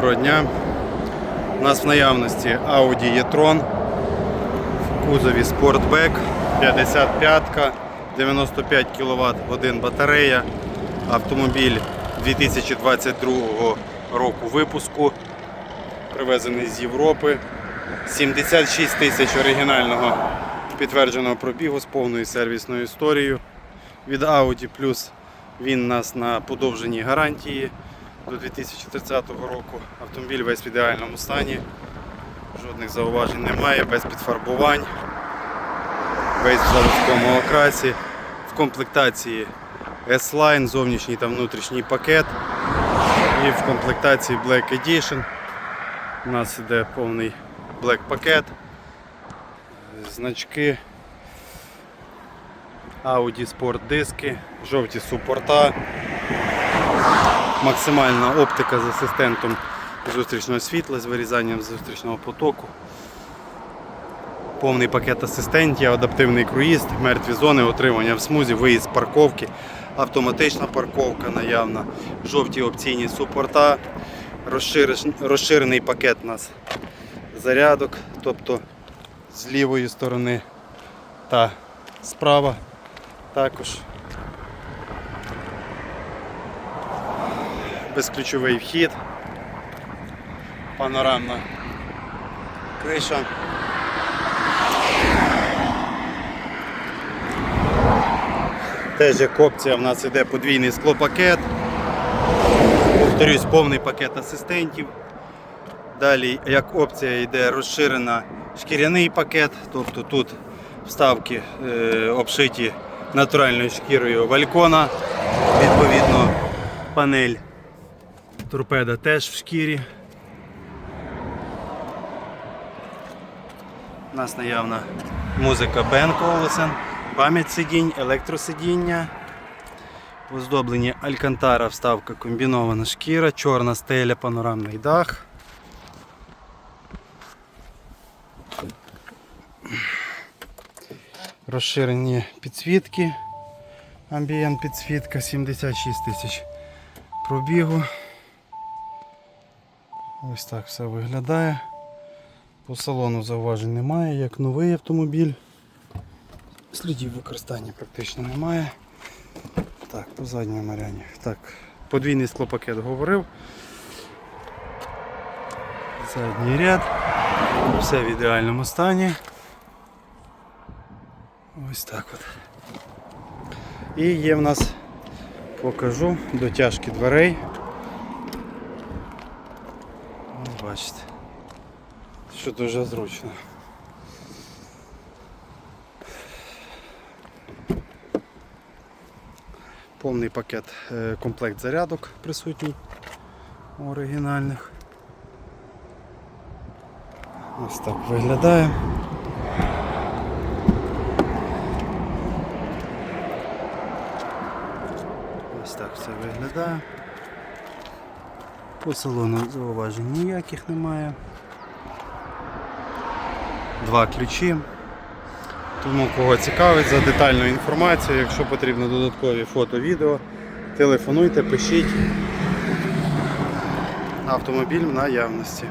доброго дня. У нас в наявності Audi e-tron в кузові Sportback 55, 95 кВт годин батарея. Автомобіль 2022 року випуску, привезений з Європи. 76 тисяч оригінального підтвердженого пробігу з повною сервісною історією від Audi. Плюс він нас на подовженій гарантії до 2030 року. Автомобіль весь в ідеальному стані. Жодних зауважень немає, без підфарбувань. Весь в заводському окрасі. В комплектації S-Line, зовнішній та внутрішній пакет. І в комплектації Black Edition. У нас іде повний Black пакет. Значки. Audi Sport диски, жовті супорта, максимальна оптика з асистентом зустрічного світла, з вирізанням зустрічного потоку. Повний пакет асистентів, адаптивний круїз, мертві зони, отримання в смузі, виїзд з парковки, автоматична парковка наявна, жовті опційні супорта, розширений пакет у нас зарядок, тобто з лівої сторони та справа також. Безключовий вхід, панорамна криша. Теж як опція в нас іде подвійний склопакет. Повторюсь, повний пакет асистентів. Далі як опція йде розширена шкіряний пакет, тобто тут вставки е, обшиті натуральною шкірою валькона, відповідно панель торпеда теж в шкірі. У нас наявна музика Бен Колесен, пам'ять сидінь, електросидіння, оздоблені Алькантара, вставка комбінована шкіра, чорна стеля, панорамний дах. Розширені підсвітки. Амбієнт підсвітка 76 тисяч пробігу. Ось так все виглядає. По салону зауважень немає, як новий автомобіль. Слідів використання практично немає. Так, по задньому ряді. Так, подвійний склопакет говорив. Задній ряд. Все в ідеальному стані. Ось так от. І є в нас, покажу, дотяжки дверей. Ось Бачите, що дуже зручно. Повний пакет, е, комплект зарядок присутній оригінальних. Ось так виглядає. Ось так все виглядає. По салону зауважень ніяких немає. Два ключі. Тому кого цікавить за детальною інформацією, якщо потрібно додаткові фото, відео, телефонуйте, пишіть. Автомобіль в наявності.